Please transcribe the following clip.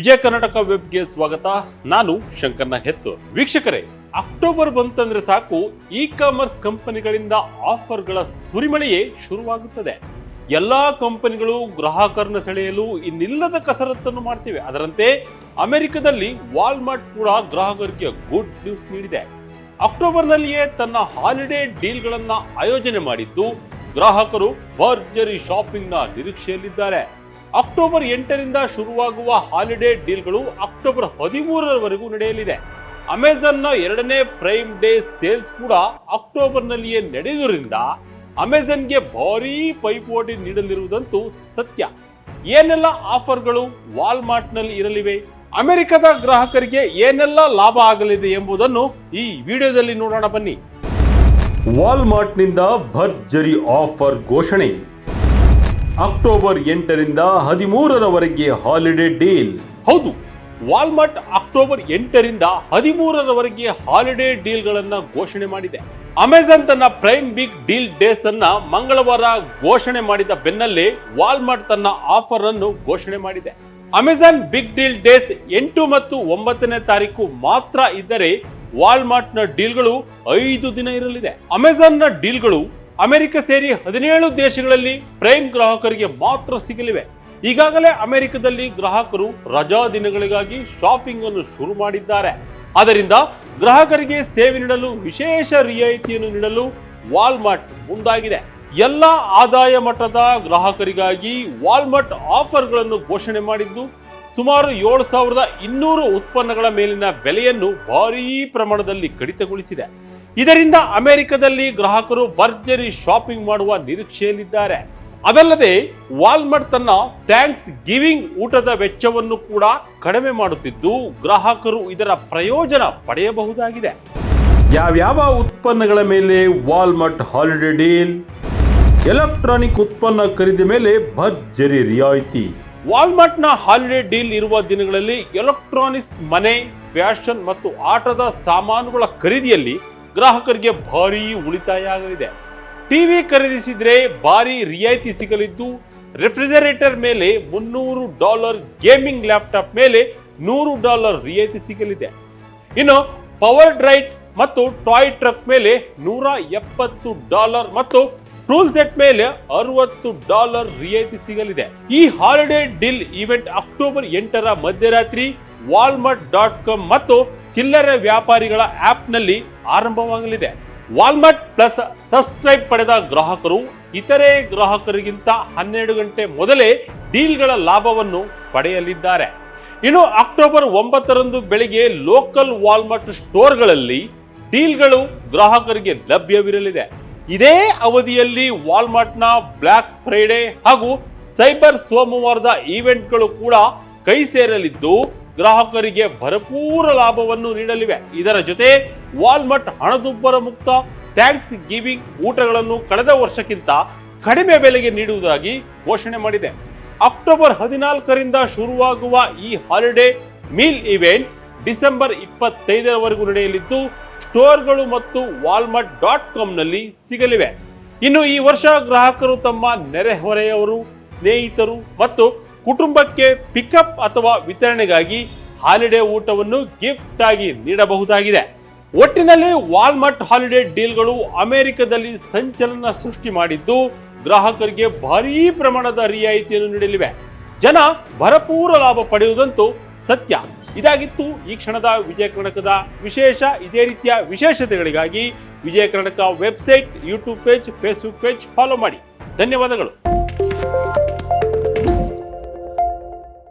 ವಿಜಯ ಕರ್ನಾಟಕ ವೆಬ್ಗೆ ಸ್ವಾಗತ. ನಾನು ಶಂಕರ್ನ ಹೆತ್ತು ವೀಕ್ಷಕರೇ, ಅಕ್ಟೋಬರ್ ಬಂತಂದ್ರೆ ಸಾಕು ಇ ಕಾಮರ್ಸ್ ಕಂಪನಿಗಳಿಂದ ಆಫರ್ಗಳ ಸುರಿಮಳೆಯೇ ಶುರುವಾಗುತ್ತದೆ. ಎಲ್ಲಾ ಕಂಪನಿಗಳು ಗ್ರಾಹಕರನ್ನ ಸೆಳೆಯಲು ಇನ್ನಿಲ್ಲದ ಕಸರತ್ತನ್ನು ಮಾಡ್ತಿವೆ. ಅದರಂತೆ, ಅಮೆರಿಕದಲ್ಲಿ ವಾಲ್ಮಾರ್ಟ್ ಕೂಡ ಗ್ರಾಹಕರಿಗೆ ಗುಡ್ ನ್ಯೂಸ್ ನೀಡಿದೆ. ಅಕ್ಟೋಬರ್ನಲ್ಲಿಯೇ ತನ್ನ ಹಾಲಿಡೇ ಡೀಲ್ಗಳನ್ನು ಆಯೋಜನೆ ಮಾಡಿದ್ದು, ಗ್ರಾಹಕರು ಭರ್ಜರಿ ಶಾಪಿಂಗ್ನ ನಿರೀಕ್ಷೆಯಲ್ಲಿದ್ದಾರೆ. ಅಕ್ಟೋಬರ್ ಎಂಟರಿಂದ ಶುರುವಾಗುವ ಹಾಲಿಡೇ ಡೀಲ್ಗಳು ಅಕ್ಟೋಬರ್ ಹದಿಮೂರರವರೆಗೂ ನಡೆಯಲಿದೆ. ಅಮೆಜಾನ್ನ ಎರಡನೇ ಪ್ರೈಮ್ ಡೇ ಸೇಲ್ಸ್ ಕೂಡ ಅಕ್ಟೋಬರ್ನಲ್ಲಿಯೇ ನಡೆಯುವುದರಿಂದ ಅಮೆಜಾನ್ಗೆ ಭಾರೀ ಪೈಪೋಟಿ ನೀಡಲಿರುವುದಂತೂ ಸತ್ಯ. ಏನೆಲ್ಲ ಆಫರ್ಗಳು ವಾಲ್ಮಾರ್ಟ್ನಲ್ಲಿ ಇರಲಿವೆ? ಅಮೆರಿಕದ ಗ್ರಾಹಕರಿಗೆ ಏನೆಲ್ಲ ಲಾಭ ಆಗಲಿದೆ ಎಂಬುದನ್ನು ಈ ವಿಡಿಯೋದಲ್ಲಿ ನೋಡೋಣ ಬನ್ನಿ. ವಾಲ್ಮಾರ್ಟ್ನಿಂದ ಭರ್ಜರಿ ಆಫರ್ ಘೋಷಣೆ. ಅಕ್ಟೋಬರ್ ಎಂಟರಿಂದ ಹದಿಮೂರರವರೆಗೆ ಹಾಲಿಡೇ ಡೀಲ್. ಹೌದು, ವಾಲ್ಮಾರ್ಟ್ ಅಕ್ಟೋಬರ್ ಎಂಟರಿಂದ ಹದಿಮೂರರವರೆಗೆ ಹಾಲಿಡೇ ಡೀಲ್ಗಳನ್ನು ಘೋಷಣೆ ಮಾಡಿದೆ. ಅಮೆಜಾನ್ ತನ್ನ ಪ್ರೈಮ್ ಬಿಗ್ ಡೀಲ್ ಡೇಸ್ ಅನ್ನ ಮಂಗಳವಾರ ಘೋಷಣೆ ಮಾಡಿದ ಬೆನ್ನಲ್ಲೇ ವಾಲ್ಮಾರ್ಟ್ ತನ್ನ ಆಫರ್ ಅನ್ನು ಘೋಷಣೆ ಮಾಡಿದೆ. ಅಮೆಜಾನ್ ಬಿಗ್ ಡೀಲ್ ಡೇಸ್ ಎಂಟು ಮತ್ತು ಒಂಬತ್ತನೇ ತಾರೀಕು ಮಾತ್ರ ಇದ್ದರೆ ವಾಲ್ಮಾರ್ಟ್ನ ಡೀಲ್ಗಳು ಐದು ದಿನ ಇರಲಿದೆ. ಅಮೆಜಾನ್ನ ಡೀಲ್ಗಳು ಅಮೆರಿಕ ಸೇರಿ ಹದಿನೇಳು ದೇಶಗಳಲ್ಲಿ ಪ್ರೈಮ್ ಗ್ರಾಹಕರಿಗೆ ಮಾತ್ರ ಸಿಗಲಿವೆ. ಈಗಾಗಲೇ ಅಮೆರಿಕದಲ್ಲಿ ಗ್ರಾಹಕರು ರಜಾ ದಿನಗಳಿಗಾಗಿ ಶಾಪಿಂಗ್ ಅನ್ನು ಶುರು ಮಾಡಿದ್ದಾರೆ. ಆದ್ದರಿಂದ ಗ್ರಾಹಕರಿಗೆ ಸೇವೆ ನೀಡಲು ವಿಶೇಷ ರಿಯಾಯಿತಿಯನ್ನು ನೀಡಲು ವಾಲ್ಮಾರ್ಟ್ ಮುಂದಾಗಿದೆ. ಎಲ್ಲ ಆದಾಯ ಮಟ್ಟದ ಗ್ರಾಹಕರಿಗಾಗಿ ವಾಲ್ಮಾರ್ಟ್ ಆಫರ್ಗಳನ್ನು ಘೋಷಣೆ ಮಾಡಿದ್ದು, ಸುಮಾರು ಏಳು ಸಾವಿರದ ಇನ್ನೂರು ಉತ್ಪನ್ನಗಳ ಮೇಲಿನ ಬೆಲೆಯನ್ನು ಭಾರೀ ಪ್ರಮಾಣದಲ್ಲಿ ಕಡಿತಗೊಳಿಸಿದೆ. ಇದರಿಂದ ಅಮೆರಿಕದಲ್ಲಿ ಗ್ರಾಹಕರು ಭರ್ಜರಿ ಶಾಪಿಂಗ್ ಮಾಡುವ ನಿರೀಕ್ಷೆಯಲ್ಲಿದ್ದಾರೆ. ಅದಲ್ಲದೆ ವಾಲ್ಮಾರ್ಟ್ ತನ್ನ ಥ್ಯಾಂಕ್ಸ್ ಗಿವಿಂಗ್ ಊಟದ ವೆಚ್ಚವನ್ನು ಕೂಡ ಕಡಿಮೆ ಮಾಡುತ್ತಿದ್ದು ಗ್ರಾಹಕರು ಇದರ ಪ್ರಯೋಜನ ಪಡೆಯಬಹುದಾಗಿದೆ. ಯಾವ್ಯಾವ ಉತ್ಪನ್ನಗಳ ಮೇಲೆ ವಾಲ್ಮಾರ್ಟ್ ಹಾಲಿಡೇ ಡೀಲ್? ಎಲೆಕ್ಟ್ರಾನಿಕ್ ಉತ್ಪನ್ನ ಖರೀದಿ ಮೇಲೆ ಭರ್ಜರಿ ರಿಯಾಯಿತಿ. ವಾಲ್ಮಾರ್ಟ್ನ ಹಾಲಿಡೇ ಡೀಲ್ ಇರುವ ದಿನಗಳಲ್ಲಿ ಎಲೆಕ್ಟ್ರಾನಿಕ್ಸ್ ಮನೆ ಫ್ಯಾಷನ್ ಮತ್ತು ಆಟದ ಸಾಮಾನುಗಳ ಖರೀದಿಯಲ್ಲಿ ಗ್ರಾಹಕರಿಗೆ ಭಾರೀ ಉಳಿತಾಯ ಆಗಲಿದೆ. ಟಿವಿ ಖರೀದಿಸಿದ್ರೆ ಭಾರಿ ರಿಯಾಯಿತಿ ಸಿಗಲಿದ್ದು, ರೆಫ್ರಿಜರೇಟರ್ ಮೇಲೆ ಮುನ್ನೂರು ಡಾಲರ್ ಗೇಮಿಂಗ್ ಲ್ಯಾಪ್ಟಾಪ್ ಮೇಲೆ ನೂರು ಡಾಲರ್ ರಿಯಾಯಿತಿ ಸಿಗಲಿದೆ. ಇನ್ನು ಪವರ್ ಡ್ರೈಟ್ ಮತ್ತು ಟಾಯ್ ಟ್ರಕ್ ಮೇಲೆ ನೂರ ಎಪ್ಪತ್ತು ಡಾಲರ್ ಮತ್ತು ಟೂಲ್ ಸೆಟ್ ಮೇಲೆ ಅರವತ್ತು ಡಾಲರ್ ರಿಯಾಯಿತಿ ಸಿಗಲಿದೆ. ಈ ಹಾಲಿಡೇ ಡೀಲ್ ಇವೆಂಟ್ ಅಕ್ಟೋಬರ್ ಎಂಟರ ಮಧ್ಯರಾತ್ರಿ ವಾಲ್ಮಾರ್ಟ್ ಡಾಟ್ ಕಾಮ್ ಮತ್ತು ಚಿಲ್ಲರೆ ವ್ಯಾಪಾರಿಗಳ ಆ್ಯಪ್ನಲ್ಲಿ ಆರಂಭವಾಗಲಿದೆ. ವಾಲ್ಮಾರ್ಟ್ ಪ್ಲಸ್ ಸಬ್ಸ್ಕ್ರೈಬ್ ಪಡೆದ ಗ್ರಾಹಕರು ಇತರೆ ಗ್ರಾಹಕರಿಗಿಂತ ಹನ್ನೆರಡು ಗಂಟೆ ಮೊದಲೇ ಡೀಲ್ಗಳ ಲಾಭವನ್ನು ಪಡೆಯಲಿದ್ದಾರೆ. ಇನ್ನು ಅಕ್ಟೋಬರ್ ಒಂಬತ್ತರಂದು ಬೆಳಿಗ್ಗೆ ಲೋಕಲ್ ವಾಲ್ಮಾರ್ಟ್ ಸ್ಟೋರ್ಗಳಲ್ಲಿ ಡೀಲ್ಗಳು ಗ್ರಾಹಕರಿಗೆ ಲಭ್ಯವಿರಲಿದೆ. ಇದೇ ಅವಧಿಯಲ್ಲಿ ವಾಲ್ಮಾರ್ಟ್ನ ಬ್ಲ್ಯಾಕ್ ಫ್ರೈಡೇ ಹಾಗೂ ಸೈಬರ್ ಸೋಮವಾರದ ಈವೆಂಟ್ಗಳು ಕೂಡ ಕೈ ಸೇರಲಿದ್ದು ಗ್ರಾಹಕರಿಗೆ ಭರಪೂರ ಲಾಭವನ್ನು ನೀಡಲಿವೆ. ಇದರ ಜೊತೆ ವಾಲ್ಮಟ್ ಹಣದುಬ್ಬರ ಮುಕ್ತ, ಥ್ಯಾಂಕ್ಸ್ ಗಿವಿಂಗ್ ಊಟಗಳನ್ನು ಕಳೆದ ವರ್ಷಕ್ಕಿಂತ ಕಡಿಮೆ ಬೆಲೆಗೆ ನೀಡುವುದಾಗಿ ಘೋಷಣೆ ಮಾಡಿದೆ. ಅಕ್ಟೋಬರ್ ಹದಿನಾಲ್ಕರಿಂದ ಶುರುವಾಗುವ ಈ ಹಾಲಿಡೇ ಮೀಲ್ ಇವೆಂಟ್ ಡಿಸೆಂಬರ್ ಇಪ್ಪತ್ತೈದರವರೆಗೂ ನಡೆಯಲಿದ್ದು, ಸ್ಟೋರ್ಗಳು ಮತ್ತು ವಾಲ್ಮಾರ್ಟ್ ಡಾಟ್ ಕಾಮ್ನಲ್ಲಿ ಸಿಗಲಿವೆ. ಇನ್ನು ಈ ವರ್ಷ ಗ್ರಾಹಕರು ತಮ್ಮ ನೆರೆಹೊರೆಯವರು, ಸ್ನೇಹಿತರು ಮತ್ತು ಕುಟುಂಬಕ್ಕೆ ಪಿಕಪ್ ಅಥವಾ ವಿತರಣೆಗಾಗಿ ಹಾಲಿಡೇ ಊಟವನ್ನು ಗಿಫ್ಟ್ ಆಗಿ ನೀಡಬಹುದಾಗಿದೆ. ಒಟ್ಟಿನಲ್ಲಿ ವಾಲ್ಮಾರ್ಟ್ ಹಾಲಿಡೇ ಡೀಲ್ಗಳು ಅಮೆರಿಕದಲ್ಲಿ ಸಂಚಲನ ಸೃಷ್ಟಿ ಮಾಡಿದ್ದು, ಗ್ರಾಹಕರಿಗೆ ಭಾರೀ ಪ್ರಮಾಣದ ರಿಯಾಯಿತಿಯನ್ನು ನೀಡಲಿವೆ. ಜನ ಭರಪೂರ ಲಾಭ ಪಡೆಯುವುದಂತೂ ಸತ್ಯ. ಇದಾಗಿತ್ತು ಈ ಕ್ಷಣದ ವಿಜಯ ಕರ್ನಾಟಕದ ವಿಶೇಷ, ಇದೇ ರೀತಿಯ ವಿಶೇಷತೆಗಳಿಗಾಗಿ Vijaya Karnataka website, YouTube page, Facebook page follow ಮಾಡಿ. ಧನ್ಯವಾದಗಳು.